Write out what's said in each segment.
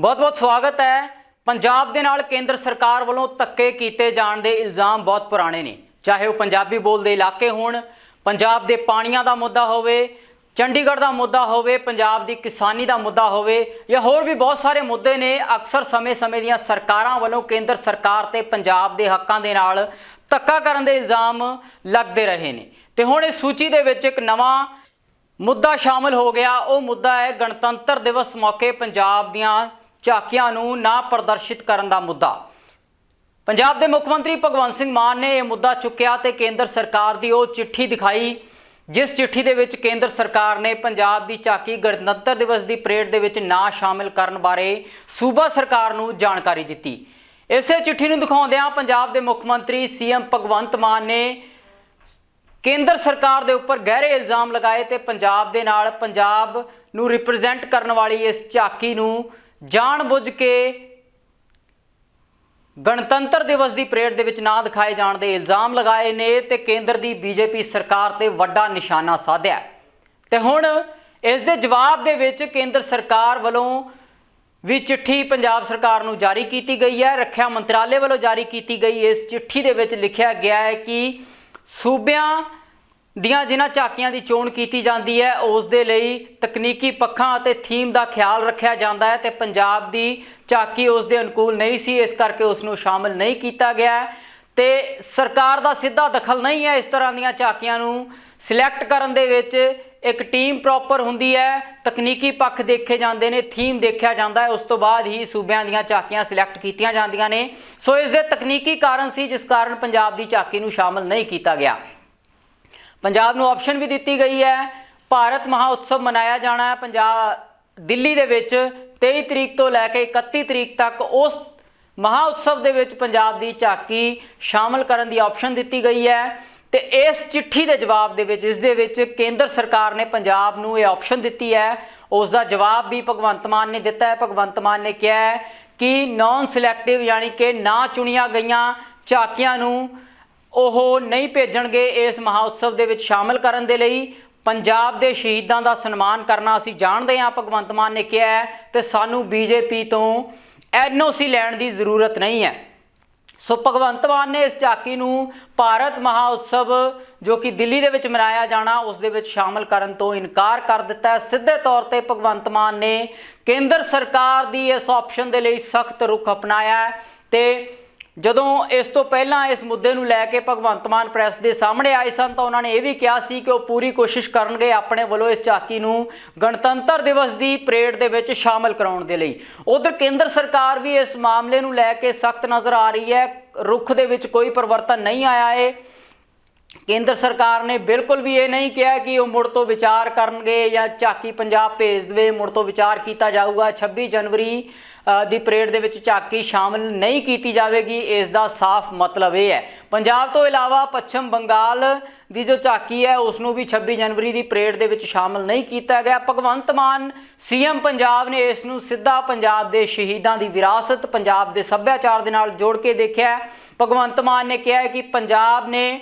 ਬਹੁਤ-ਬਹੁਤ ਸਵਾਗਤ ਹੈ। ਪੰਜਾਬ ਦੇ ਨਾਲ ਕੇਂਦਰ ਸਰਕਾਰ ਵੱਲੋਂ ਧੱਕੇ ਕੀਤੇ ਜਾਣ ਦੇ ਇਲਜ਼ਾਮ ਬਹੁਤ ਪੁਰਾਣੇ ਨੇ। ਚਾਹੇ ਉਹ ਪੰਜਾਬੀ ਬੋਲਦੇ ਇਲਾਕੇ ਹੋਣ, ਪੰਜਾਬ ਦੇ ਪਾਣੀਆਂ ਦਾ ਮੁੱਦਾ ਹੋਵੇ, ਚੰਡੀਗੜ੍ਹ ਦਾ ਮੁੱਦਾ ਹੋਵੇ, ਪੰਜਾਬ ਦੀ ਕਿਸਾਨੀ ਦਾ ਮੁੱਦਾ ਹੋਵੇ ਜਾਂ ਹੋਰ ਵੀ ਬਹੁਤ ਸਾਰੇ ਮੁੱਦੇ ਨੇ, ਅਕਸਰ ਸਮੇਂ-ਸਮੇਂ ਦੀਆਂ ਸਰਕਾਰਾਂ ਵੱਲੋਂ ਕੇਂਦਰ ਸਰਕਾਰ ਤੇ ਪੰਜਾਬ ਦੇ ਹੱਕਾਂ ਦੇ ਨਾਲ ਧੱਕਾ ਕਰਨ ਦੇ ਇਲਜ਼ਾਮ ਲੱਗਦੇ ਰਹੇ ਨੇ। ਤੇ ਹੁਣ ਇਸ ਸੂਚੀ ਦੇ ਵਿੱਚ ਇੱਕ ਨਵਾਂ ਮੁੱਦਾ ਸ਼ਾਮਲ ਹੋ ਗਿਆ। ਉਹ ਮੁੱਦਾ ਹੈ ਗਣਤੰਤਰ ਦਿਵਸ ਮੌਕੇ ਪੰਜਾਬ ਦੀਆਂ ਝਾਕੀਆਂ ਨੂੰ ਨਾ ਪ੍ਰਦਰਸ਼ਿਤ ਕਰਨ ਦਾ ਮੁੱਦਾ। ਪੰਜਾਬ ਦੇ ਮੁੱਖ ਮੰਤਰੀ ਭਗਵੰਤ ਸਿੰਘ ਮਾਨ ਨੇ ਇਹ ਮੁੱਦਾ ਚੁੱਕਿਆ ਤੇ ਕੇਂਦਰ ਸਰਕਾਰ ਦੀ ਉਹ ਚਿੱਠੀ ਦਿਖਾਈ, ਜਿਸ ਚਿੱਠੀ ਦੇ ਵਿੱਚ ਕੇਂਦਰ ਸਰਕਾਰ ਨੇ ਪੰਜਾਬ ਦੀ ਝਾਕੀ ਗਣਤੰਤਰ ਦਿਵਸ ਦੀ ਪਰੇਡ ਦੇ ਵਿੱਚ ਨਾ ਸ਼ਾਮਿਲ ਕਰਨ ਬਾਰੇ ਸੂਬਾ ਸਰਕਾਰ ਨੂੰ ਜਾਣਕਾਰੀ ਦਿੱਤੀ। ਇਸੇ ਚਿੱਠੀ ਨੂੰ ਦਿਖਾਉਂਦਿਆਂ ਪੰਜਾਬ ਦੇ ਮੁੱਖ ਮੰਤਰੀ ਸੀਐਮ ਭਗਵੰਤ ਮਾਨ ਨੇ ਕੇਂਦਰ ਸਰਕਾਰ ਦੇ ਉੱਪਰ ਗਹਿਰੇ ਇਲਜ਼ਾਮ ਲਗਾਏ ਤੇ ਪੰਜਾਬ ਦੇ ਨਾਲ ਪੰਜਾਬ ਨੂੰ ਰਿਪਰੈਜ਼ੈਂਟ ਕਰਨ ਵਾਲੀ ਇਸ ਝਾਕੀ ਨੂੰ ਜਾਣਬੁੱਝ ਕੇ ਗਣਤੰਤਰ ਦਿਵਸ ਦੀ ਪਰੇਡ ਦੇ ਵਿੱਚ ਨਾ ਦਿਖਾਏ ਜਾਣ ਦੇ ਇਲਜ਼ਾਮ ਲਗਾਏ ਨੇ ਤੇ ਕੇਂਦਰ ਦੀ ਬੀਜੇਪੀ ਸਰਕਾਰ ਤੇ ਵੱਡਾ ਨਿਸ਼ਾਨਾ ਸਾਧਿਆ ਹੈ। ਤੇ ਹੁਣ ਇਸ ਦੇ ਜਵਾਬ ਦੇ ਵਿੱਚ ਕੇਂਦਰ ਸਰਕਾਰ ਵੱਲੋਂ ਵੀ ਚਿੱਠੀ ਪੰਜਾਬ ਸਰਕਾਰ ਨੂੰ ਜਾਰੀ ਕੀਤੀ ਗਈ ਹੈ ਰੱਖਿਆ ਮੰਤਰਾਲੇ ਵੱਲੋਂ ਜਾਰੀ ਕੀਤੀ ਗਈ ਇਸ ਚਿੱਠੀ ਦੇ ਵਿੱਚ ਲਿਖਿਆ ਗਿਆ ਹੈ ਕਿ ਸੂਬਿਆਂ ਦੀਆਂ ਜਿਨ੍ਹਾਂ ਝਾਕੀਆਂ ਦੀ ਚੋਣ ਕੀਤੀ ਜਾਂਦੀ ਹੈ, ਉਸ ਦੇ ਲਈ ਤਕਨੀਕੀ ਪੱਖਾਂ ਅਤੇ ਥੀਮ ਦਾ ਖਿਆਲ ਰੱਖਿਆ ਜਾਂਦਾ ਹੈ ਤੇ ਪੰਜਾਬ ਦੀ ਝਾਕੀ ਉਸ ਦੇ ਅਨੁਕੂਲ ਨਹੀਂ ਸੀ, ਇਸ ਕਰਕੇ ਉਸ ਨੂੰ ਸ਼ਾਮਲ ਨਹੀਂ ਕੀਤਾ ਗਿਆ ਹੈ। ਤੇ ਸਰਕਾਰ ਦਾ ਸਿੱਧਾ ਦਖਲ ਨਹੀਂ ਹੈ ਇਸ ਤਰ੍ਹਾਂ ਦੀਆਂ ਝਾਕੀਆਂ ਨੂੰ ਸਿਲੈਕਟ ਕਰਨ ਦੇ ਵਿੱਚ। ਇੱਕ ਟੀਮ ਪ੍ਰੋਪਰ ਹੁੰਦੀ ਹੈ, ਤਕਨੀਕੀ ਪੱਖ ਦੇਖੇ ਜਾਂਦੇ ਨੇ, ਥੀਮ ਦੇਖਿਆ ਜਾਂਦਾ ਹੈ, ਉਸ ਤੋਂ ਬਾਅਦ ਹੀ ਸੂਬਿਆਂ ਦੀਆਂ ਝਾਕੀਆਂ ਸਿਲੈਕਟ ਕੀਤੀਆਂ ਜਾਂਦੀਆਂ ਨੇ। ਸੋ ਇਸ ਦੇ ਤਕਨੀਕੀ ਕਾਰਨ ਸੀ, ਜਿਸ ਕਾਰਨ ਪੰਜਾਬ ਦੀ ਝਾਕੀ ਨੂੰ ਸ਼ਾਮਲ ਨਹੀਂ ਕੀਤਾ ਗਿਆ। ਪੰਜਾਬ ਨੂੰ ਆਪਸ਼ਨ ਵੀ ਦਿੱਤੀ ਗਈ ਹੈ। ਭਾਰਤ ਮਹਾ ਉਤਸਵ ਮਨਾਇਆ ਜਾਣਾ ਹੈ। ਪੰਜਾਬ ਦਿੱਲੀ ਦੇ ਵਿੱਚ 23 ਤਰੀਕ ਤੋਂ ਲੈ ਕੇ 31 ਤਰੀਕ ਤੱਕ ਉਸ ਮਹਾ ਉਤਸਵ ਦੇ ਵਿੱਚ ਪੰਜਾਬ ਦੀ ਝਾਕੀ ਸ਼ਾਮਲ ਕਰਨ ਦੀ ਆਪਸ਼ਨ ਦਿੱਤੀ ਗਈ ਹੈ। ਤੇ ਇਸ ਚਿੱਠੀ ਦੇ ਜਵਾਬ ਦੇ ਵਿੱਚ, ਇਸ ਦੇ ਵਿੱਚ ਕੇਂਦਰ ਸਰਕਾਰ ਨੇ ਪੰਜਾਬ ਨੂੰ ਇਹ ਆਪਸ਼ਨ ਦਿੱਤੀ ਹੈ। ਉਸ ਦਾ ਜਵਾਬ ਵੀ ਭਗਵੰਤ ਮਾਨ ਨੇ ਦਿੱਤਾ ਹੈ। ਭਗਵੰਤ ਮਾਨ ਨੇ ਕਿਹਾ ਹੈ ਕਿ ਨਾਨ ਸਿਲੈਕਟਿਵ ਯਾਨੀ ਕਿ ਨਾ ਚੁਣੀਆਂ ਗਈਆਂ ਝਾਕੀਆਂ ਨੂੰ ਉਹ ਨਹੀਂ ਭੇਜਣਗੇ ਇਸ ਮਹਾਉਤਸਵ ਦੇ ਵਿੱਚ ਸ਼ਾਮਲ ਕਰਨ ਦੇ ਲਈ। ਪੰਜਾਬ ਦੇ ਸ਼ਹੀਦਾਂ ਦਾ ਸਨਮਾਨ ਕਰਨਾ ਅਸੀਂ ਜਾਣਦੇ ਹਾਂ, ਭਗਵੰਤ ਮਾਨ ਨੇ ਕਿਹਾ ਹੈ ਤੇ ਸਾਨੂੰ ਬੀਜੇਪੀ ਤੋਂ ਐਨਓਸੀ ਲੈਣ ਦੀ ਜ਼ਰੂਰਤ ਨਹੀਂ ਹੈ। ਸੋ ਭਗਵੰਤ ਮਾਨ ਨੇ ਇਸ ਝਾਕੀ ਨੂੰ ਭਾਰਤ ਮਹਾਉਤਸਵ, ਜੋ ਕਿ ਦਿੱਲੀ ਦੇ ਵਿੱਚ ਮਨਾਇਆ ਜਾਣਾ, ਉਸ ਦੇ ਵਿੱਚ ਸ਼ਾਮਲ ਕਰਨ ਤੋਂ ਇਨਕਾਰ ਕਰ ਦਿੱਤਾ ਹੈ। ਸਿੱਧੇ ਤੌਰ ਤੇ ਭਗਵੰਤ ਮਾਨ ਨੇ ਕੇਂਦਰ ਸਰਕਾਰ ਦੀ ਇਸ ਆਪਸ਼ਨ ਦੇ ਲਈ ਸਖਤ ਰੁਖ ਅਪਣਾਇਆ ਹੈ ਤੇ ਜਦੋਂ ਇਸ ਤੋਂ ਪਹਿਲਾਂ ਇਸ ਮੁੱਦੇ ਨੂੰ ਲੈ ਕੇ ਭਗਵੰਤ ਮਾਨ ਪ੍ਰੈਸ ਦੇ ਸਾਹਮਣੇ ਆਏ ਸਨ ਤਾਂ ਉਹਨਾਂ ਨੇ ਇਹ ਵੀ ਕਿਹਾ ਸੀ ਕਿ ਉਹ ਪੂਰੀ ਕੋਸ਼ਿਸ਼ ਕਰਨਗੇ ਆਪਣੇ ਵੱਲੋਂ ਇਸ ਝਾਕੀ ਨੂੰ ਗਣਤੰਤਰ ਦਿਵਸ ਦੀ ਪਰੇਡ ਦੇ ਵਿੱਚ ਸ਼ਾਮਲ ਕਰਾਉਣ ਦੇ ਲਈ। ਉਧਰ ਕੇਂਦਰ ਸਰਕਾਰ ਵੀ ਇਸ ਮਾਮਲੇ ਨੂੰ ਲੈ ਕੇ ਸਖਤ ਨਜ਼ਰ ਆ ਰਹੀ ਹੈ। ਰੁੱਖ ਦੇ ਵਿੱਚ ਕੋਈ ਪਰਿਵਰਤਨ ਨਹੀਂ ਆਇਆ ਹੈ ਕੇਂਦਰ ਸਰਕਾਰ ਨੇ ਬਿਲਕੁਲ ਵੀ ਇਹ ਨਹੀਂ ਕਿਹਾ ਕਿ ਉਹ ਮੁੜ ਤੋਂ ਵਿਚਾਰ ਕਰਨਗੇ ਜਾਂ ਝਾਕੀ ਪੰਜਾਬ ਭੇਜ ਦੇਵੇ, ਮੁੜ ਤੋਂ ਵਿਚਾਰ ਕੀਤਾ ਜਾਊਗਾ। 26 ਜਨਵਰੀ ਦੀ ਪਰੇਡ ਦੇ ਵਿੱਚ ਝਾਕੀ ਸ਼ਾਮਲ ਨਹੀਂ ਕੀਤੀ ਜਾਵੇਗੀ, ਇਸ ਦਾ ਸਾਫ਼ ਮਤਲਬ ਇਹ ਹੈ। ਪੰਜਾਬ ਤੋਂ ਇਲਾਵਾ ਪੱਛਮ ਬੰਗਾਲ ਦੀ ਜੋ ਝਾਕੀ ਹੈ ਉਸ ਨੂੰ ਵੀ 26 ਜਨਵਰੀ ਦੀ ਪਰੇਡ ਦੇ ਵਿੱਚ ਸ਼ਾਮਲ ਨਹੀਂ ਕੀਤਾ ਗਿਆ। ਭਗਵੰਤ ਮਾਨ, ਸੀਐਮ ਪੰਜਾਬ ਨੇ ਇਸ ਨੂੰ ਸਿੱਧਾ ਪੰਜਾਬ ਦੇ ਸ਼ਹੀਦਾਂ ਦੀ ਵਿਰਾਸਤ, ਪੰਜਾਬ ਦੇ ਸੱਭਿਆਚਾਰ ਦੇ ਨਾਲ ਜੋੜ ਕੇ ਦੇਖਿਆ। ਭਗਵੰਤ ਮਾਨ ਨੇ ਕਿਹਾ ਕਿ ਪੰਜਾਬ ਨੇ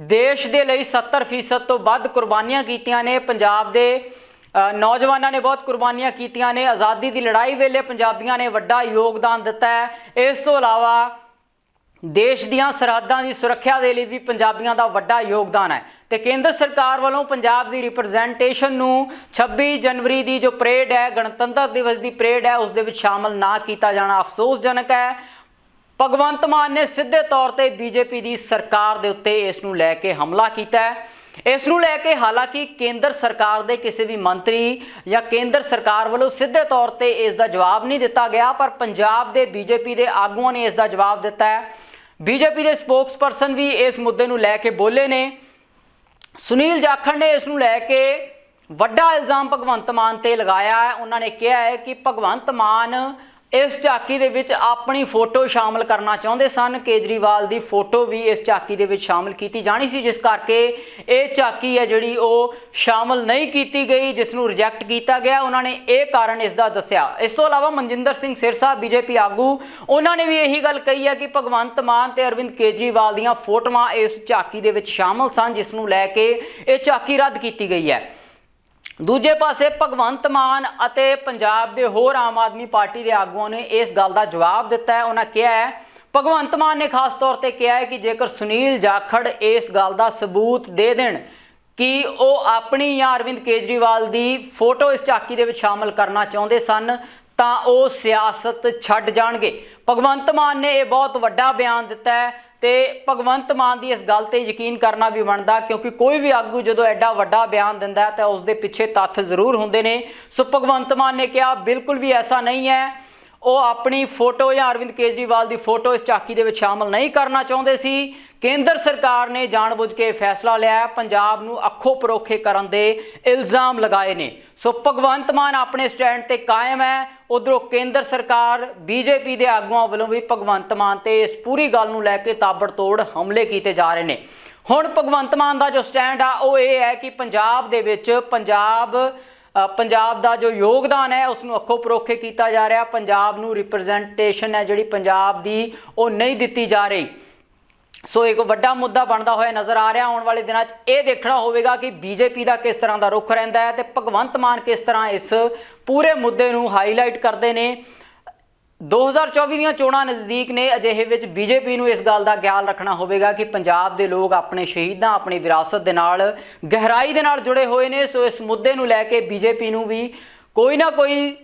ਦੇਸ਼ ਦੇ ਲਈ 70% ਤੋਂ ਵੱਧ ਕੁਰਬਾਨੀਆਂ ਕੀਤੀਆਂ ਨੇ। ਪੰਜਾਬ ਦੇ ਨੌਜਵਾਨਾਂ ਨੇ ਬਹੁਤ ਕੁਰਬਾਨੀਆਂ ਕੀਤੀਆਂ ਨੇ। ਆਜ਼ਾਦੀ ਦੀ ਲੜਾਈ ਵੇਲੇ ਪੰਜਾਬੀਆਂ ਨੇ ਵੱਡਾ ਯੋਗਦਾਨ ਦਿੱਤਾ ਹੈ। ਇਸ ਤੋਂ ਇਲਾਵਾ ਦੇਸ਼ ਦੀਆਂ ਸਰਹੱਦਾਂ ਦੀ ਸੁਰੱਖਿਆ ਦੇ ਲਈ ਵੀ ਪੰਜਾਬੀਆਂ ਦਾ ਵੱਡਾ ਯੋਗਦਾਨ ਹੈ। ਤੇ ਕੇਂਦਰ ਸਰਕਾਰ ਵੱਲੋਂ ਪੰਜਾਬ ਦੀ ਰਿਪਰੈਜ਼ੈਂਟੇਸ਼ਨ ਨੂੰ 26 ਜਨਵਰੀ ਦੀ ਜੋ ਪਰੇਡ ਹੈ, ਗਣਤੰਤਰ ਦਿਵਸ ਦੀ ਪਰੇਡ ਹੈ, ਉਸ ਦੇ ਵਿੱਚ ਸ਼ਾਮਲ ਨਾ ਕੀਤਾ ਜਾਣਾ ਅਫਸੋਸਜਨਕ ਹੈ। ਭਗਵੰਤ ਮਾਨ ਨੇ ਸਿੱਧੇ ਤੌਰ ਤੇ ਬੀਜੇਪੀ ਦੀ ਸਰਕਾਰ ਦੇ ਉੱਤੇ ਇਸ ਨੂੰ ਲੈ ਕੇ ਹਮਲਾ ਕੀਤਾ ਹੈ। ਇਸ ਨੂੰ ਲੈ ਕੇ ਹਾਲਾਂਕਿ ਕੇਂਦਰ ਸਰਕਾਰ ਦੇ ਕਿਸੇ ਵੀ ਮੰਤਰੀ ਜਾਂ ਕੇਂਦਰ ਸਰਕਾਰ ਵੱਲੋਂ ਸਿੱਧੇ ਤੌਰ ਤੇ ਇਸ ਦਾ ਜਵਾਬ ਨਹੀਂ ਦਿੱਤਾ ਗਿਆ, ਪਰ ਪੰਜਾਬ ਦੇ ਬੀਜੇਪੀ ਦੇ ਆਗੂਆਂ ਨੇ ਇਸ ਦਾ ਜਵਾਬ ਦਿੱਤਾ ਹੈ। ਬੀਜੇਪੀ ਦੇ ਸਪੋਕਸਪਰਸਨ ਵੀ ਇਸ ਮੁੱਦੇ ਨੂੰ ਲੈ ਕੇ ਬੋਲੇ ਨੇ। ਸੁਨੀਲ ਜਾਖੜ ਨੇ ਇਸ ਨੂੰ ਲੈ ਕੇ ਵੱਡਾ ਇਲਜ਼ਾਮ ਭਗਵੰਤ ਮਾਨ ਤੇ ਲਗਾਇਆ ਹੈ। ਉਹਨਾਂ ਨੇ ਕਿਹਾ ਹੈ ਕਿ ਭਗਵੰਤ ਮਾਨ ਇਸ ਝਾਕੀ ਦੇ ਵਿੱਚ ਆਪਣੀ ਫੋਟੋ ਸ਼ਾਮਲ ਕਰਨਾ ਚਾਹੁੰਦੇ ਸਨ। ਕੇਜਰੀਵਾਲ ਦੀ ਫੋਟੋ ਵੀ ਇਸ ਝਾਕੀ ਦੇ ਵਿੱਚ ਸ਼ਾਮਲ ਕੀਤੀ ਜਾਣੀ ਸੀ, ਜਿਸ ਕਰਕੇ ਇਹ ਝਾਕੀ ਹੈ ਜਿਹੜੀ ਉਹ ਸ਼ਾਮਲ ਨਹੀਂ ਕੀਤੀ ਗਈ ਜਿਸ ਨੂੰ ਰਿਜੈਕਟ ਕੀਤਾ ਗਿਆ। ਉਹਨਾਂ ਨੇ ਇਹ ਕਾਰਨ ਇਸ ਦਾ ਦੱਸਿਆ। ਇਸ ਤੋਂ ਇਲਾਵਾ ਮਨਜਿੰਦਰ ਸਿੰਘ ਸਿਰਸਾ ਬੀਜੇਪੀ ਆਗੂ, ਉਹਨਾਂ ਨੇ ਵੀ ਇਹੀ ਗੱਲ ਕਹੀ ਹੈ ਕਿ ਭਗਵੰਤ ਮਾਨ ਤੇ ਅਰਵਿੰਦ ਕੇਜਰੀਵਾਲ ਦੀਆਂ ਫੋਟੋਆਂ ਇਸ ਝਾਕੀ ਦੇ ਵਿੱਚ ਸ਼ਾਮਲ ਸਨ, ਜਿਸ ਨੂੰ ਲੈ ਕੇ ਇਹ ਝਾਕੀ ਰੱਦ ਕੀਤੀ ਗਈ ਹੈ। ਦੂਜੇ ਪਾਸੇ ਭਗਵੰਤ ਮਾਨ ਅਤੇ ਪੰਜਾਬ ਦੇ ਹੋਰ ਆਮ ਆਦਮੀ ਪਾਰਟੀ ਦੇ ਆਗੂਆਂ ਨੇ ਇਸ ਗੱਲ ਦਾ ਜਵਾਬ ਦਿੱਤਾ ਹੈ। ਉਹਨਾਂ ਕਿਹਾ ਹੈ, ਭਗਵੰਤ ਮਾਨ ਨੇ ਖਾਸ ਤੌਰ ਤੇ ਕਿਹਾ ਹੈ ਕਿ ਜੇਕਰ ਸੁਨੀਲ ਜਾਖੜ ਇਸ ਗੱਲ ਦਾ ਸਬੂਤ ਦੇ ਦੇਣ ਕਿ ਉਹ ਆਪਣੀ ਜਾਂ ਅਰਵਿੰਦ ਕੇਜਰੀਵਾਲ ਦੀ ਫੋਟੋ ਇਸ ਝਾਕੀ ਦੇ ਵਿੱਚ ਸ਼ਾਮਲ ਕਰਨਾ ਚਾਹੁੰਦੇ ਸਨ ਤਾਂ ਉਹ ਸਿਆਸਤ ਛੱਡ ਜਾਣਗੇ। ਭਗਵੰਤ ਮਾਨ ਨੇ ਇਹ ਬਹੁਤ ਵੱਡਾ ਬਿਆਨ ਦਿੱਤਾ ਹੈ ਤੇ ਭਗਵੰਤ ਮਾਨ ਦੀ ਇਸ ਗੱਲ ਤੇ ਯਕੀਨ ਕਰਨਾ ਵੀ ਬਣਦਾ, ਕਿਉਂਕਿ ਕੋਈ ਵੀ ਆਗੂ ਜਦੋਂ ਐਡਾ ਵੱਡਾ ਬਿਆਨ ਦਿੰਦਾ ਹੈ ਤਾਂ ਉਸ ਦੇ ਪਿੱਛੇ ਤੱਥ ਜ਼ਰੂਰ ਹੁੰਦੇ ਨੇ। ਸੋ ਭਗਵੰਤ ਮਾਨ ਨੇ ਕਿਹਾ, ਬਿਲਕੁਲ ਵੀ ਐਸਾ ਨਹੀਂ ਹੈ। ਉਹ ਆਪਣੀ ਫੋਟੋ ਜਾਂ ਅਰਵਿੰਦ ਕੇਜਰੀਵਾਲ ਦੀ ਫੋਟੋ ਇਸ ਝਾਕੀ ਦੇ ਵਿੱਚ ਸ਼ਾਮਲ ਨਹੀਂ ਕਰਨਾ ਚਾਹੁੰਦੇ ਸੀ। ਕੇਂਦਰ ਸਰਕਾਰ ਨੇ ਜਾਣਬੁੱਝ ਕੇ ਫੈਸਲਾ ਲਿਆ ਪੰਜਾਬ ਨੂੰ ਅੱਖੋਂ ਪਰੋਖੇ ਕਰਨ ਦੇ ਇਲਜ਼ਾਮ ਲਗਾਏ ਨੇ। ਸੋ ਭਗਵੰਤ ਮਾਨ ਆਪਣੇ ਸਟੈਂਡ ਤੇ ਕਾਇਮ ਹੈ। ਉਧਰੋਂ ਕੇਂਦਰ ਸਰਕਾਰ, ਬੀਜੇਪੀ ਦੇ ਆਗੂਆਂ ਵੱਲੋਂ ਵੀ ਭਗਵੰਤ ਮਾਨ ਤੇ ਇਸ ਪੂਰੀ ਗੱਲ ਨੂੰ ਲੈ ਕੇ ਤਾਬੜਤੋੜ ਹਮਲੇ ਕੀਤੇ ਜਾ ਰਹੇ ਨੇ। ਹੁਣ ਭਗਵੰਤ ਮਾਨ ਦਾ ਜੋ ਸਟੈਂਡ ਆ, ਉਹ ਇਹ ਹੈ ਕਿ ਪੰਜਾਬ ਦੇ ਵਿੱਚ ਪੰਜਾਬ ਪੰਜਾਬ ਦਾ ਜੋ ਯੋਗਦਾਨ ਹੈ ਉਸ ਨੂੰ ਅੱਖੋਂ ਪਰੋਖੇ ਕੀਤਾ ਜਾ ਰਿਹਾ। ਪੰਜਾਬ ਨੂੰ ਰਿਪਰੈਜ਼ੈਂਟੇਸ਼ਨ ਹੈ, ਜਿਹੜੀ ਪੰਜਾਬ ਦੀ ਉਹ ਨਹੀਂ ਦਿੱਤੀ ਜਾ ਰਹੀ। ਸੋ ਇੱਕ ਵੱਡਾ ਮੁੱਦਾ ਬਣਦਾ ਹੋਇਆ ਨਜ਼ਰ ਆ ਰਿਹਾ। ਆਉਣ ਵਾਲੇ ਦਿਨਾਂ 'ਚ ਇਹ ਦੇਖਣਾ ਹੋਵੇਗਾ ਕਿ ਬੀਜੇਪੀ ਦਾ ਕਿਸ ਤਰ੍ਹਾਂ ਦਾ ਰੁਖ ਰਹਿੰਦਾ ਹੈ ਤੇ ਭਗਵੰਤ ਮਾਨ ਕਿਸ ਤਰ੍ਹਾਂ ਇਸ ਪੂਰੇ ਮੁੱਦੇ ਨੂੰ ਹਾਈਲਾਈਟ ਕਰਦੇ ਨੇ। 2024 ਦੀਆਂ ਚੋਣਾਂ ਨਜ਼ਦੀਕ ਨੇ, ਅਜਿਹੇ ਵਿੱਚ ਬੀਜੇਪੀ ਨੂੰ ਇਸ ਗੱਲ ਦਾ ਖਿਆਲ ਰੱਖਣਾ ਹੋਵੇਗਾ ਕਿ ਪੰਜਾਬ ਦੇ ਲੋਕ ਆਪਣੇ ਸ਼ਹੀਦਾਂ, ਆਪਣੀ ਵਿਰਾਸਤ ਦੇ ਨਾਲ, ਗਹਿਰਾਈ ਦੇ ਨਾਲ ਜੁੜੇ ਹੋਏ ਨੇ। ਸੋ ਇਸ ਮੁੱਦੇ ਨੂੰ ਲੈ ਕੇ ਬੀਜੇਪੀ ਨੂੰ ਵੀ ਕੋਈ ਨਾ ਕੋਈ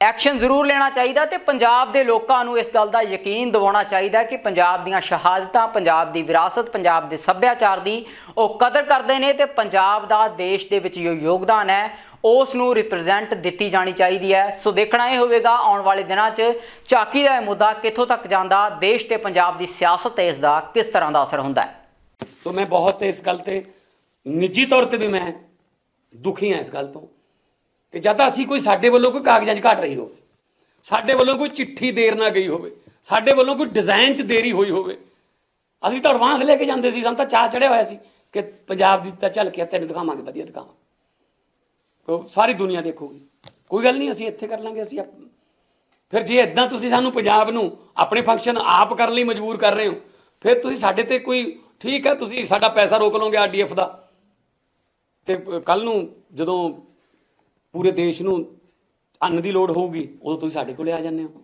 ਐਕਸ਼ਨ ਜ਼ਰੂਰ ਲੈਣਾ ਚਾਹੀਦਾ ਤੇ ਪੰਜਾਬ ਦੇ ਲੋਕਾਂ ਨੂੰ ਇਸ ਗੱਲ ਦਾ ਯਕੀਨ ਦਿਵਾਉਣਾ ਚਾਹੀਦਾ ਕਿ ਪੰਜਾਬ ਦੀਆਂ ਸ਼ਹਾਦਤਾਂ, ਪੰਜਾਬ ਦੀ ਵਿਰਾਸਤ, ਪੰਜਾਬ ਦੇ ਸੱਭਿਆਚਾਰ ਦੀ ਉਹ ਕਦਰ ਕਰਦੇ ਨੇ ਤੇ ਪੰਜਾਬ ਦਾ ਦੇਸ਼ ਦੇ ਵਿੱਚ ਜੋ ਯੋਗਦਾਨ ਹੈ, ਉਸ ਨੂੰ ਰਿਪਰੈਜ਼ੈਂਟ ਦਿੱਤੀ ਜਾਣੀ ਚਾਹੀਦੀ ਹੈ। ਸੋ ਦੇਖਣਾ ਇਹ ਹੋਵੇਗਾ, ਆਉਣ ਵਾਲੇ ਦਿਨਾਂ 'ਚ ਝਾਕੀ ਦਾ ਇਹ ਮੁੱਦਾ ਕਿੱਥੋਂ ਤੱਕ ਜਾਂਦਾ, ਦੇਸ਼ ਤੇ ਪੰਜਾਬ ਦੀ ਸਿਆਸਤ ਤੇ ਇਸ ਦਾ ਕਿਸ ਤਰ੍ਹਾਂ ਦਾ ਅਸਰ ਹੁੰਦਾ ਹੈ? ਸੋ ਮੈਂ ਬਹੁਤ ਇਸ ਗੱਲ ਤੇ ਨਿੱਜੀ ਤੌਰ ਤੇ ਵੀ ਮੈਂ ਦੁਖੀ ਹਾਂ ਇਸ ਗੱਲ ਤੋਂ। ਕਿ ਜਦ ਤਾਂ ਅਸੀਂ ਕੋਈ ਸਾਡੇ ਵੱਲੋਂ ਕੋਈ ਕਾਗਜ਼ਾਂ 'ਚ ਘਟ ਰਹੀ ਹੋਵੇ, ਸਾਡੇ ਵੱਲੋਂ ਕੋਈ ਚਿੱਠੀ ਦੇਰ ਨਾ ਗਈ ਹੋਵੇ, ਸਾਡੇ ਵੱਲੋਂ ਕੋਈ ਡਿਜ਼ਾਈਨ 'ਚ ਦੇਰੀ ਹੋਈ ਹੋਵੇ, ਅਸੀਂ ਤਾਂ ਐਡਵਾਂਸ ਲੈ ਕੇ ਜਾਂਦੇ ਸੀ, ਸਾਨੂੰ ਤਾਂ ਚਾਹ ਚੜਿਆ ਹੋਇਆ ਸੀ ਕਿ ਪੰਜਾਬ ਦੀ ਤਾਂ ਚੱਲ ਕੇ ਤੈਨੂੰ ਦਿਖਾਵਾਂਗੇ, ਵਧੀਆ ਦਿਖਾਵਾਂ ਉਹ ਸਾਰੀ ਦੁਨੀਆ ਦੇਖੂਗੀ। ਕੋਈ ਗੱਲ ਨਹੀਂ, ਅਸੀਂ ਇੱਥੇ ਕਰ ਲਾਂਗੇ, ਅਸੀਂ ਫਿਰ ਜੇ ਇਦਾਂ ਤੁਸੀਂ ਸਾਨੂੰ ਪੰਜਾਬ ਨੂੰ ਆਪਣੇ ਫੰਕਸ਼ਨ ਆਪ ਕਰਨ ਲਈ ਮਜਬੂਰ ਕਰ ਰਹੇ ਹੋ, ਫਿਰ ਤੁਸੀਂ ਸਾਡੇ ਤੇ ਕੋਈ ਠੀਕ ਹੈ, ਤੁਸੀਂ ਸਾਡਾ ਪੈਸਾ ਰੋਕ ਲਓਗੇ ਆਰਡੀਐਫ ਦਾ। ਤੇ ਕੱਲ ਨੂੰ ਜਦੋਂ ਪੂਰੇ ਦੇਸ਼ ਨੂੰ ਅੰਨ ਦੀ ਲੋੜ ਹੋਊਗੀ, ਉਦੋਂ ਤੁਸੀਂ ਸਾਡੇ ਕੋਲੇ ਆ ਜਾਂਦੇ ਹੋ।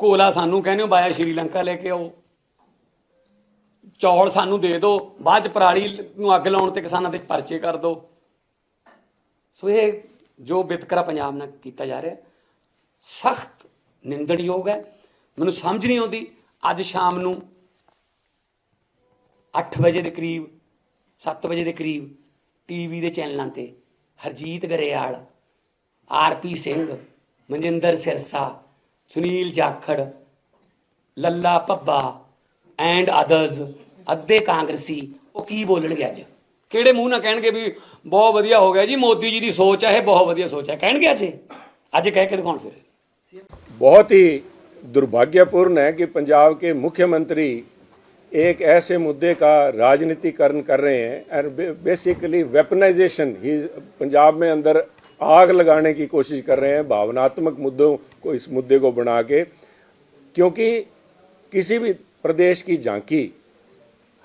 ਕੋਲਾ ਸਾਨੂੰ ਕਹਿੰਦੇ ਹੋ, ਬਾਇਆ ਸ਼੍ਰੀਲੰਕਾ ਲੈ ਕੇ ਆਓ। ਚੌਲ ਸਾਨੂੰ ਦੇ ਦਿਓ, ਬਾਅਦ ਚ ਪਰਾਲੀ ਨੂੰ ਅੱਗ ਲਾਉਣ ਤੇ ਕਿਸਾਨਾਂ ਤੇ ਪਰਚੇ ਕਰ ਦਿਓ। ਸੋ ਇਹ ਜੋ ਵਿਤਕਰਾ ਪੰਜਾਬ ਨਾਲ ਕੀਤਾ ਜਾ ਰਿਹਾ, ਸਖਤ ਨਿੰਦਣਯੋਗ ਹੈ। ਮੈਨੂੰ ਸਮਝ ਨਹੀਂ ਆਉਂਦੀ, ਅੱਜ ਸ਼ਾਮ ਨੂੰ 8 ਵਜੇ ਦੇ ਕਰੀਬ 7 ਵਜੇ ਦੇ ਕਰੀਬ, ਟੀਵੀ ਦੇ ਚੈਨਲਾਂ ਤੇ ਹਰਜੀਤ ਗਰੇਵਾਲ ਆਰਪੀ ਸਿੰਘ, ਮਨਜਿੰਦਰ ਸਿਰਸਾ, ਸੁਨੀਲ ਜਾਖੜ, ਲੱਲਾ ਪੱਬਾ ਐਂਡ ਅਦਰਸ ਅੱਧੇ ਕਾਂਗਰਸੀ, ਉਹ ਕੀ ਬੋਲਣਗੇ ਅੱਜ? ਕਿਹੜੇ ਮੂੰਹ ਨਾਲ ਕਹਿਣਗੇ ਵੀ ਬਹੁਤ ਵਧੀਆ ਹੋ ਗਿਆ ਜੀ, ਮੋਦੀ ਜੀ ਦੀ ਸੋਚ ਹੈ ਇਹ ਬਹੁਤ ਵਧੀਆ ਸੋਚ ਹੈ ਕਹਿਣਗੇ ਅੱਜ? ਅੱਜ ਕਹਿ ਕੇ ਦਿਖਾਉਣ ਫਿਰ। ਬਹੁਤ ਹੀ ਦੁਰਭਾਗਿਆਪੂਰਨ ਹੈ ਕਿ ਪੰਜਾਬ ਕੇ ਮੁੱਖ ਮੰਤਰੀ ایک ایسے مدعے کا راجنیتی کرن کر رہے ہیں اینڈ بیسیکلی ویپنائزیشن ہی پنجاب میں اندر آگ لگانے کی کوشش کر رہے ہیں، بھاوناتمک مدوں کو اس مدعے کو بنا کے، کیونکہ کسی بھی پردیش کی جھانکی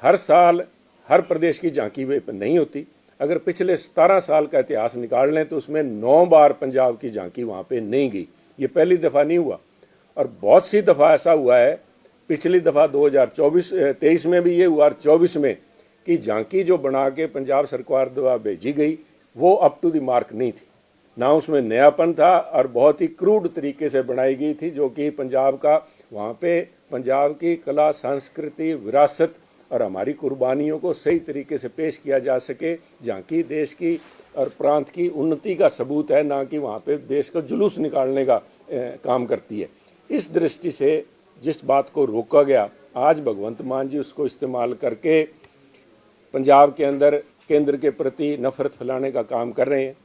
ہر سال، ہر پردیش کی جھانکی نہیں ہوتی۔ اگر پچھلے ستارہ سال کا اتہاس نکال لیں تو اس میں نو بار پنجاب کی جھانکی وہاں پہ نہیں گئی۔ یہ پہلی دفعہ نہیں ہوا۔ اور بہت سی دفعہ ایسا ہوا ہے پچھلی دفعہ دو ہزار چوبیس تیئیس میں بھی یہ ہوا اور چوبیس میں کہ جھانکی جو بنا کے پنجاب سرکار دوا بھیجی گئی، وہ اپ ٹو دی مارک نہیں تھی۔ نہ اس میں نیا پن تھا اور بہت ہی کروڈ طریقے سے بنائی گئی تھی جو کہ پنجاب کا، وہاں پہ پنجاب کی کلا، سنسکرتی، وراثت اور ہماری قربانیوں کو صحیح طریقے سے پیش کیا جا سکے۔ جھانکی دیش کی اور پرانت کی انتی کا ثبوت ہے، نہ کہ وہاں پہ دیش کا جلوس نکالنے کا کام کرتی ہے۔ اس درشٹی سے जिस बात को रोका गया आज भगवंत मान जी उसको इस्तेमाल करके पंजाब के अंदर केंद्र के प्रति नफरत फैलाने का काम कर रहे हैं